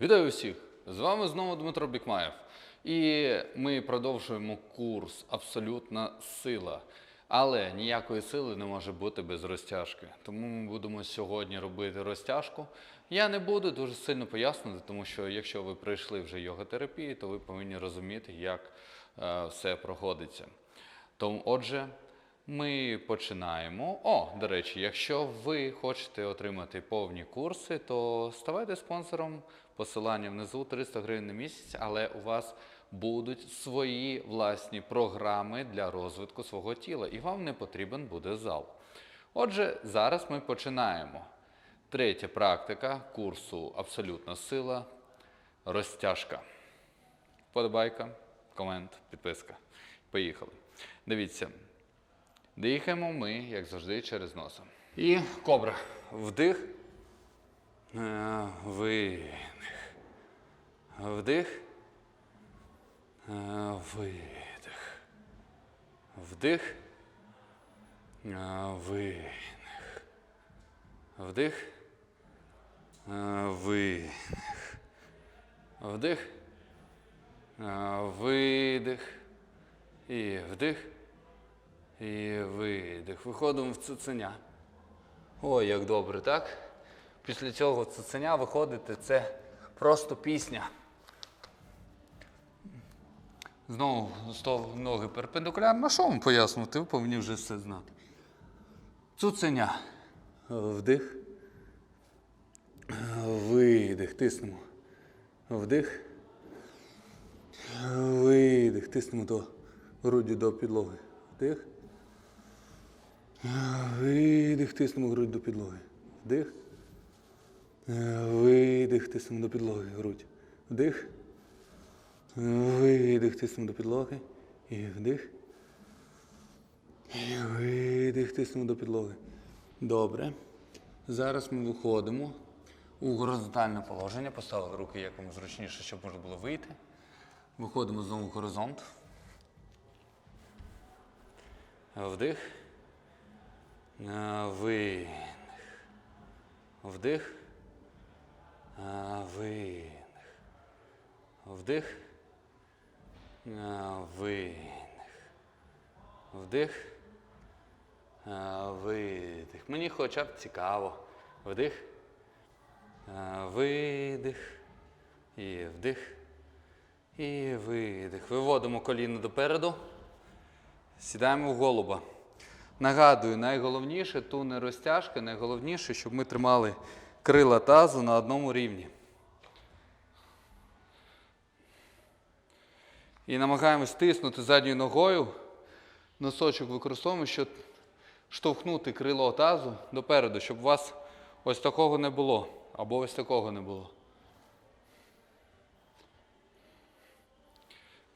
Вітаю всіх! З вами знову Дмитро Бікмаєв. І ми продовжуємо курс Абсолютна сила. Але ніякої сили не може бути без розтяжки. Тому ми будемо сьогодні робити розтяжку. Я не буду дуже сильно пояснювати, тому що якщо ви пройшли вже йога-терапію, то ви повинні розуміти, як е, все проходиться. Тому, отже, ми починаємо. О, до речі, якщо ви хочете отримати повні курси, то ставайте спонсором. Посилання внизу 300 гривень на місяць, але у вас будуть свої власні програми для розвитку свого тіла, і вам не потрібен буде зал. Отже, зараз ми починаємо. Третя практика курсу Абсолютна сила розтяжка. Подобайка, комент, підписка. Поїхали. Дивіться. Дихаємо ми, як завжди, через носа. І кобра. Вдих. Е, Вдих. Е, Видих. Вдих. Е, Вдих. Е, Видих. Вдих. Видих. І вдих. І видих. Виходимо в цуценя. Ой, як добре, так? Після цього цуценя виходити це просто пісня. Знову став ноги перпендикулярно. Що вам пояснювати? Ви повинні вже все знати. Цуценя. Вдих. Видих. Тиснемо. Вдих. Видих. Тиснемо до груді до підлоги. Вдих. Видих, тиснемо грудь до підлоги. Вдих. Видих, тиснемо до підлоги. Грудь. Вдих. Видих, тиснемо до підлоги. І вдих. І видих, тиснемо до підлоги. Добре. Зараз ми виходимо у горизонтальне положення. Поставили руки якому зручніше, щоб можна було вийти. Виходимо знову в горизонт. Вдих. Видих. Вдих. Видих. Вдих. Видих. Вдих. Видих. Мені хоча б цікаво. Вдих. Видих. І вдих. І видих. Виводимо коліно допереду. Сідаємо в голуба. Нагадую, найголовніше ту не розтяжка, найголовніше, щоб ми тримали крила тазу на одному рівні. І намагаємось тиснути задньою ногою. Носочок використовуємо, щоб штовхнути крило тазу допереду, щоб у вас ось такого не було. Або ось такого не було.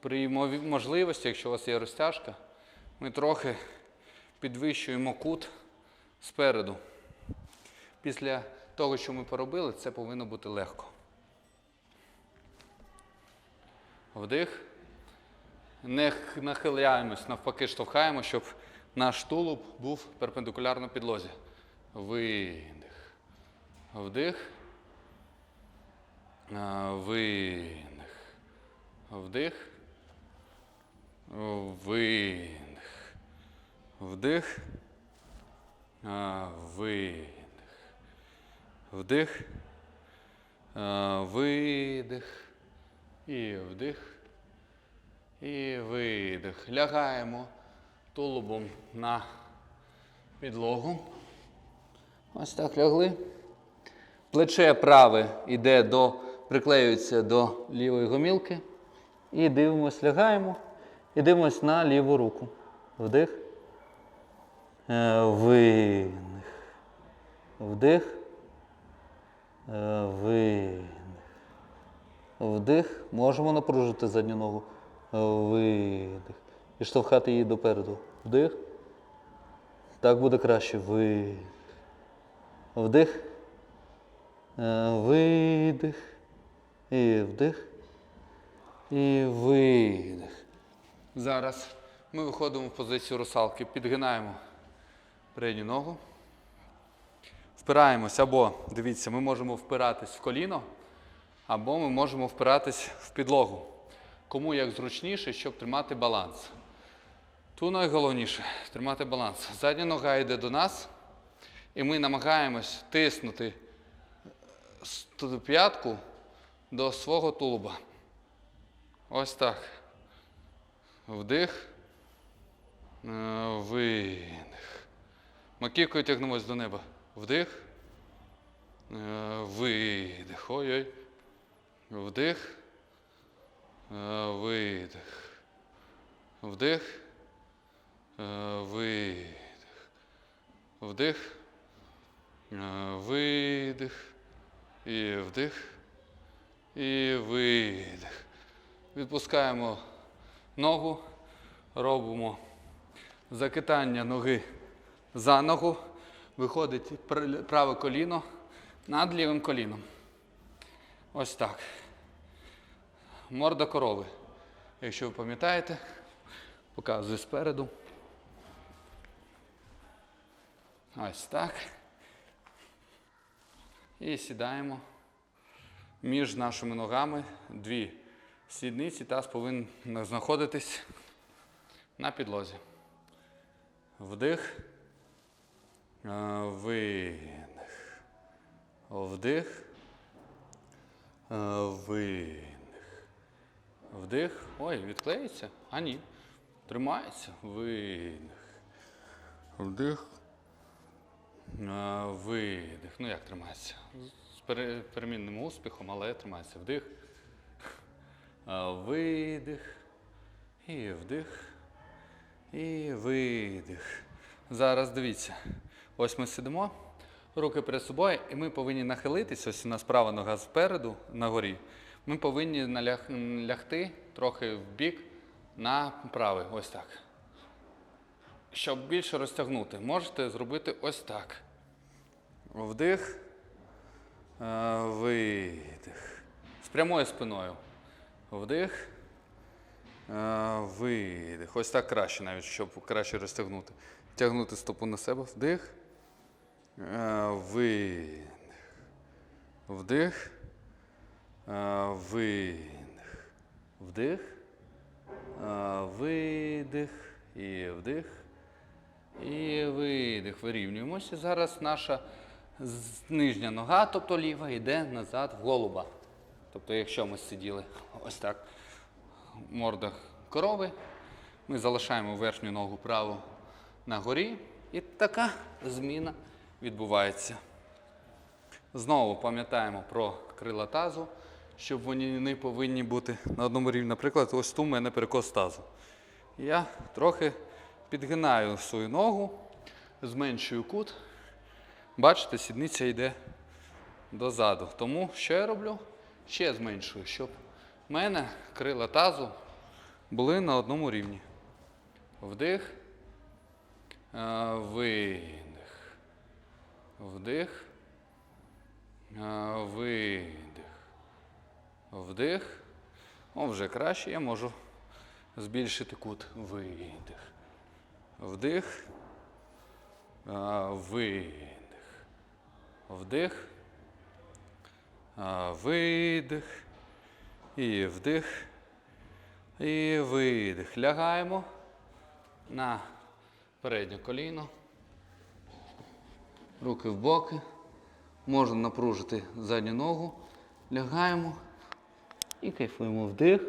При можливості, якщо у вас є розтяжка, ми трохи підвищуємо кут спереду. Після того, що ми поробили, це повинно бути легко. Вдих. Не нахиляємось, навпаки, штовхаємо, щоб наш тулуб був перпендикулярно підлозі. Видих. Вдих. Видих. Вдих. Видих. Вдих. Видих. Вдих. Видих. І вдих. І видих. Лягаємо тулубом на підлогу. Ось так лягли. Плече праве йде до, приклеюється до лівої гомілки. І дивимось, лягаємо. І дивимось на ліву руку. Вдих. Е, Видих. Вдих. Е, Видих. Вдих. Можемо напружити задню ногу. Е, Видих. І штовхати її допереду. Вдих. Так буде краще. Видих. Вдих. Е, Видих. І вдих. І видих. Зараз ми виходимо в позицію русалки, підгинаємо передню ногу. Впираємось або, дивіться, ми можемо впиратись в коліно, Або ми можемо впиратись в підлогу. Кому як зручніше, щоб тримати баланс. Тут найголовніше тримати баланс. Задня нога йде до нас, і ми намагаємось тиснути п'ятку до свого тулуба. Ось так. Вдих. Е, Видих. Маківкою тягнемось до неба. Вдих. Е, Видих. Ой-ой. Вдих. Е, Видих. Вдих. Е, Видих. Вдих. Видих. І вдих. І видих. Відпускаємо ногу. Робимо закитання ноги за ногу. Виходить праве коліно над лівим коліном. Ось так. Морда корови. Якщо ви пам'ятаєте, показую спереду. Ось так. І сідаємо між нашими ногами дві сідниці. Таз повинен знаходитись на підлозі. Вдих. Видих. Вдих. Видих. Вдих. Ой, відклеїться? А ні. Тримається. Видих. Вдих. Видих. Ну як тримається? З перемінним успіхом, але тримається. Вдих. Видих. І вдих. І видих. Зараз дивіться. Ось ми сидимо, руки перед собою, і ми повинні нахилитись. Ось у нас права нога спереду на горі. Ми повинні наляг- лягти трохи в бік на правий. Ось так. Щоб більше розтягнути, можете зробити ось так. Вдих. е, Видих. З прямою спиною. Вдих. Е, Видих. Ось так краще навіть, щоб краще розтягнути. Тягнути стопу на себе. Вдих. Е, Видих. Вдих. Е, Видих. Вдих. Е, Видих. І вдих. І видих. Вирівнюємося. Зараз наша нижня нога, тобто ліва, йде назад в голуба. Тобто, якщо ми сиділи ось так морда корови. Ми залишаємо верхню ногу праву на горі. І така зміна відбувається. Знову пам'ятаємо про крила тазу, щоб вони не повинні бути на одному рівні. Наприклад, ось тут у мене перекос тазу. Я трохи підгинаю свою ногу, зменшую кут. Бачите, сідниця йде дозаду. Тому що я роблю? Ще зменшую, щоб в мене крила тазу були на одному рівні. Вдих. е, Видих. Вдих. е, Видих. Вдих. О, вже краще я можу збільшити кут. Видих. Вдих. е, Видих. Вдих. Видих. І вдих. І видих. Лягаємо на переднє коліно. Руки в боки. Можна напружити задню ногу. Лягаємо і кайфуємо вдих.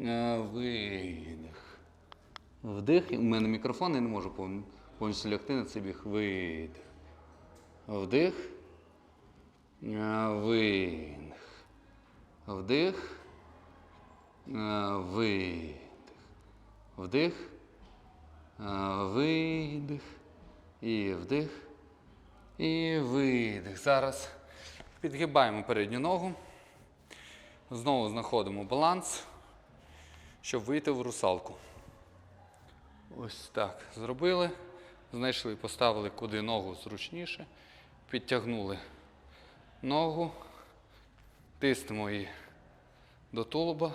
А, Видих. Вдих. У мене мікрофон, я не можу повністю лягти на цей біг. Видих. Вдих. А, Видих. Вдих. А, Видих. Вдих. Видих. І вдих. І видих. Зараз підгибаємо передню ногу. Знову знаходимо баланс, щоб вийти в русалку. Ось так зробили. Знайшли, поставили куди ногу зручніше. Підтягнули ногу, тиснемо її до тулуба.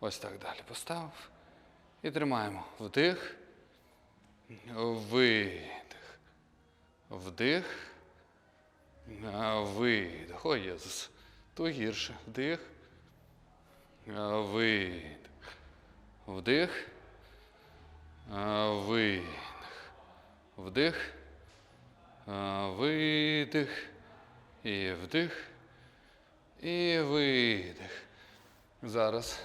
Ось так далі поставив. І тримаємо вдих, видих, вдих, Видих. О, Єсус. То гірше. Вдих. Видих. Вдих. Видих. Вдих. Видих. І вдих. І видих. Зараз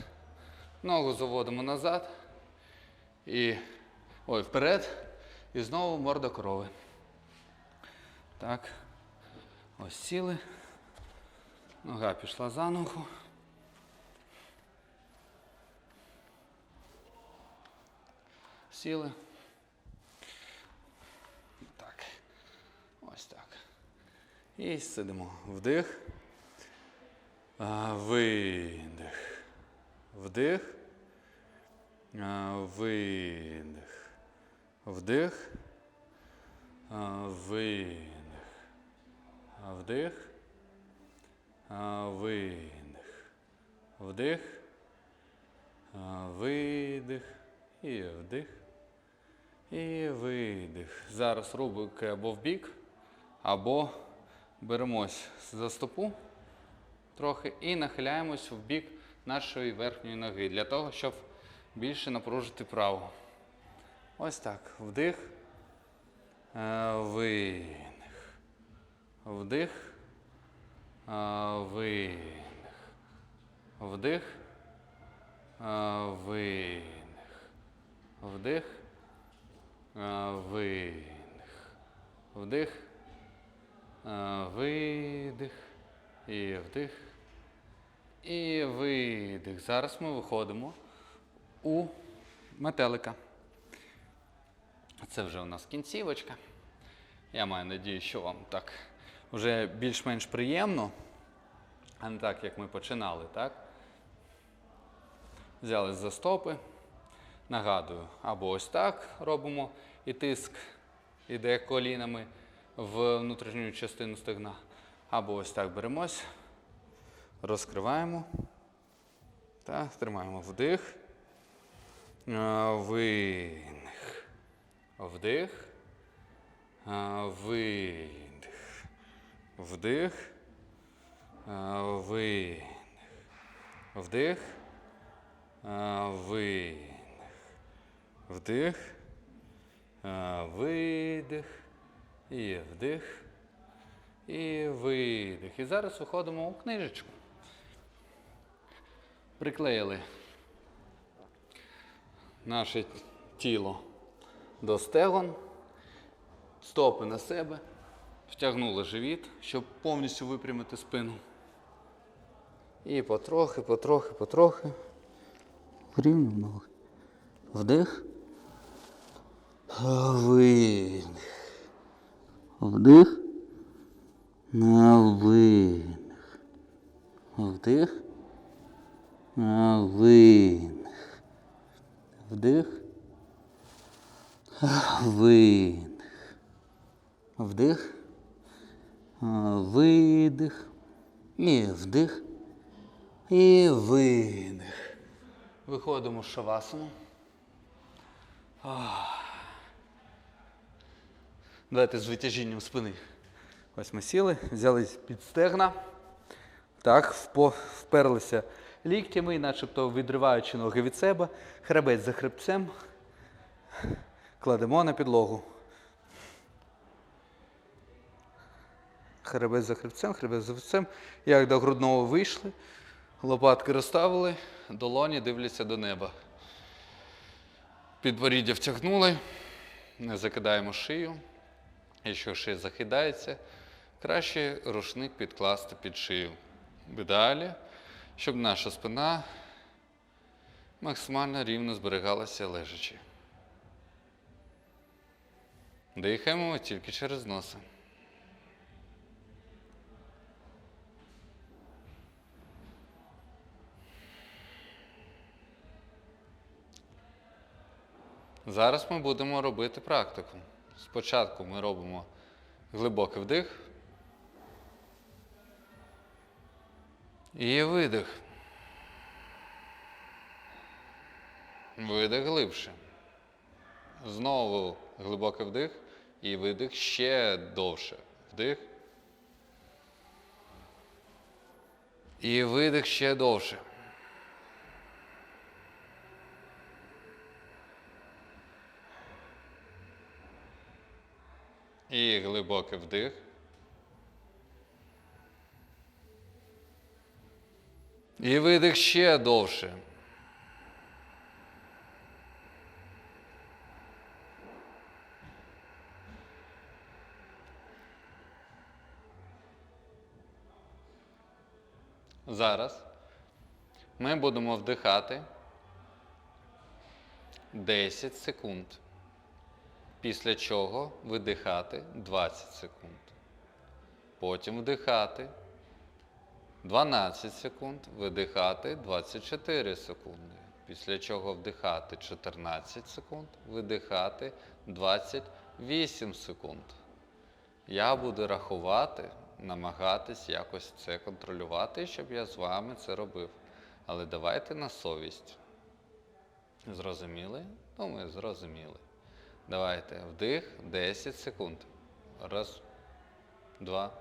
ногу заводимо назад. І. Ой, вперед. І знову морда корови. Так. Ось сіли. Нога пішла за ногу. Сіли. Так. Ось так. І сидимо. Вдих. Видих. Вдих. Видих. Вдих. Видих. Вдих. Видих. Вдих. Видих. І вдих. І видих. Зараз рубики або в бік, або беремось за стопу трохи і нахиляємось в бік нашої верхньої ноги для того, щоб більше напружити праву. Ось так. Вдих. Е, Видих. Вдих. Е, Видих. Вдих. Е, Видих. Вдих. Видих. Вдих. Видих. І вдих. І видих. Зараз ми виходимо у метелика. Це вже у нас кінцівочка. Я маю надію, що вам так вже більш-менш приємно, а не так, як ми починали, так? Взяли за стопи. Нагадую, або ось так робимо, і тиск іде колінами в внутрішню частину стегна. Або ось так беремось, розкриваємо. Так, тримаємо вдих. А, Видих. Вдих. Видих. Вдих. Видих. Вдих. Видих. Вдих. Видих. І вдих. І видих. І зараз виходимо у книжечку. Приклеїли наше тіло до стегон, стопи на себе, втягнули живіт, щоб повністю випрямити спину. І потрохи, потрохи, потрохи. Врівнюємо ноги. Вдих. Видих. Вдих. На видих. Вдих. На видих. Вдих. Видих. Вдих. Видих. І вдих. І видих. Виходимо з шавасану. Давайте з витяжінням спини. Ось ми сіли, взяли під стегна. Так, вперлися ліктями, начебто відриваючи ноги від себе, хребець за хребцем. Кладемо на підлогу. Хребець за хребцем, хребець за хребцем. Як до грудного вийшли, лопатки розставили, долоні дивляться до неба. Підборіддя втягнули, не закидаємо шию. Якщо шия захидається, краще рушник підкласти під шию. В ідеалі, щоб наша спина максимально рівно зберігалася лежачи. Дихаємо тільки через носа. Зараз ми будемо робити практику. Спочатку ми робимо глибокий вдих і видих. Видих глибше. Знову глибокий вдих і видих ще довше. Вдих. І видих ще довше. І глибокий вдих. І видих ще довше. Зараз ми будемо вдихати 10 секунд. Після чого видихати 20 секунд. Потім вдихати 12 секунд, видихати 24 секунди. Після чого вдихати 14 секунд, видихати 28 секунд. Я буду рахувати, намагатись якось це контролювати, щоб я з вами це робив. Але давайте на совість. Зрозуміли? Ну, ми зрозуміли. Давайте вдих 10 секунд. Раз, два,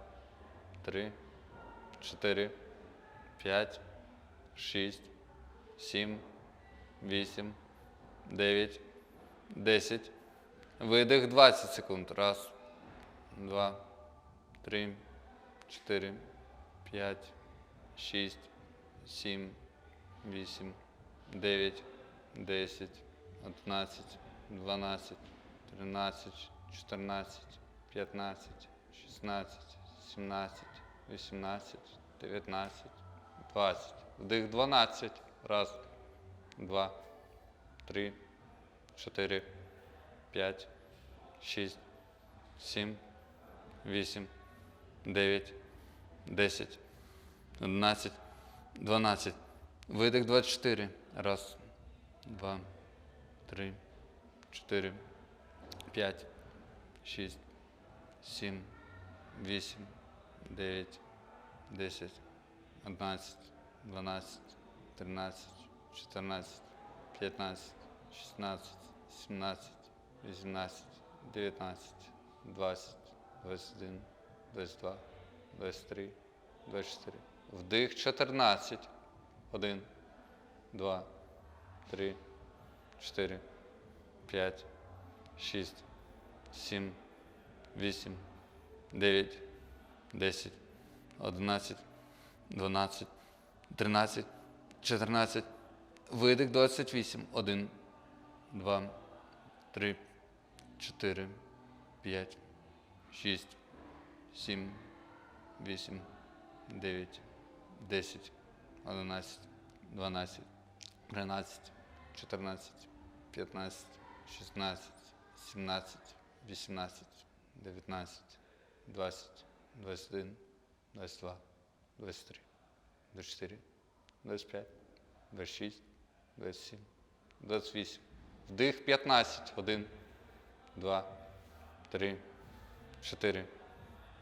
три, чотири, п'ять, шість, сім, вісім, дев'ять, десять. Видих 20 секунд. Раз, два, три, чотири, п'ять, шість, сім, вісім, дев'ять, десять, одинадцять, дванадцять, тринадцять, чотирнадцять, п'ятнадцять, шістнадцять, сімнадцять, вісімнадцять, дев'ятнадцять, двадцять. Вдих 12. Раз, два, три, чотири, п'ять, шість, сім, вісім, дев'ять, десять, одинадцять, дванадцять. Видих 24. Раз, два, три, чотири, п'ять, шість, сім, вісім, дев'ять, десять, одинадцять, дванадцять, тринадцять, чотирнадцять, п'ятнадцять, шістнадцять, сімнадцять, вісімнадцять, дев'ятнадцять, двадцять, двадцять один, двадцять два, двадцять три, двадцять чотири. Вдих 14. Один, два, три, чотири, п'ять, шість, сім, вісім, дев'ять, десять, одинадцять, дванадцять, тринадцять, чотирнадцять. Видих 28. Один, два, три, чотири, п'ять, шість, сім, вісім, дев'ять, десять, одинадцять, дванадцять, тринадцять, чотирнадцять, п'ятнадцять, шістнадцять, сімнадцять, вісімнадцять, дев'ятнадцять, двадцять, двадцять один, двадцять два, двадцять три, двадцять чотири, двадцять п'ять, двадцять двадцять сім, двадцять вісім. Вдих 15. Один, два, три, чотири,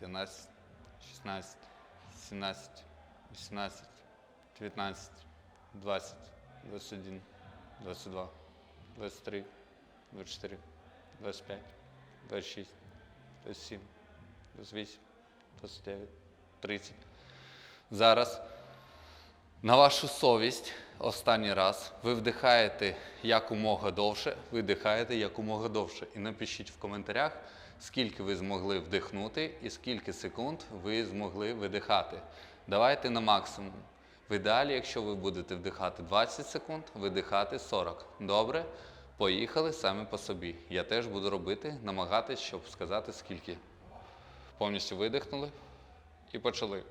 п'ятнадцять, шістнадцять, сімнадцять, вісімнадцять, дев'ятнадцять, двадцять, двадцять один, двадцять два, двадцять три, двадцять чотири, двадцять п'ять, двадцять шість, двадцять сім, двадцять вісім, двадцять дев'ять, тридцять. Зараз на вашу совість останній раз ви вдихаєте якомога довше, видихаєте якомога довше. І напишіть в коментарях, скільки ви змогли вдихнути і скільки секунд ви змогли видихати. Давайте на максимум. В ідеалі, якщо ви будете вдихати 20 секунд, видихати 40. Добре? Поїхали самі по собі. Я теж буду робити, намагатись, щоб сказати скільки. Повністю видихнули і почали.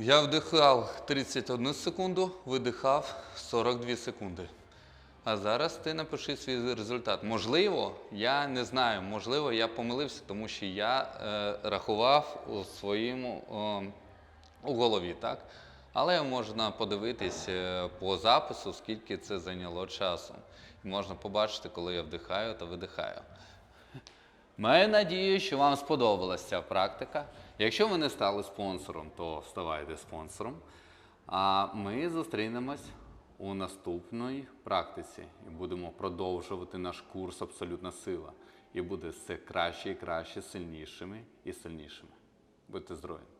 Я вдихав 31 секунду, видихав 42 секунди. А зараз ти напиши свій результат. Можливо, я не знаю, можливо, я помилився, тому що я е, рахував у своєму е, у голові, так? Але можна подивитись е, по запису, скільки це зайняло часу. І можна побачити, коли я вдихаю та видихаю. Маю надію, що вам сподобалася ця практика. Якщо ви не стали спонсором, то ставайте спонсором. А ми зустрінемось у наступній практиці і будемо продовжувати наш курс Абсолютна сила. І буде все краще і краще, сильнішими і сильнішими. Будьте здорові!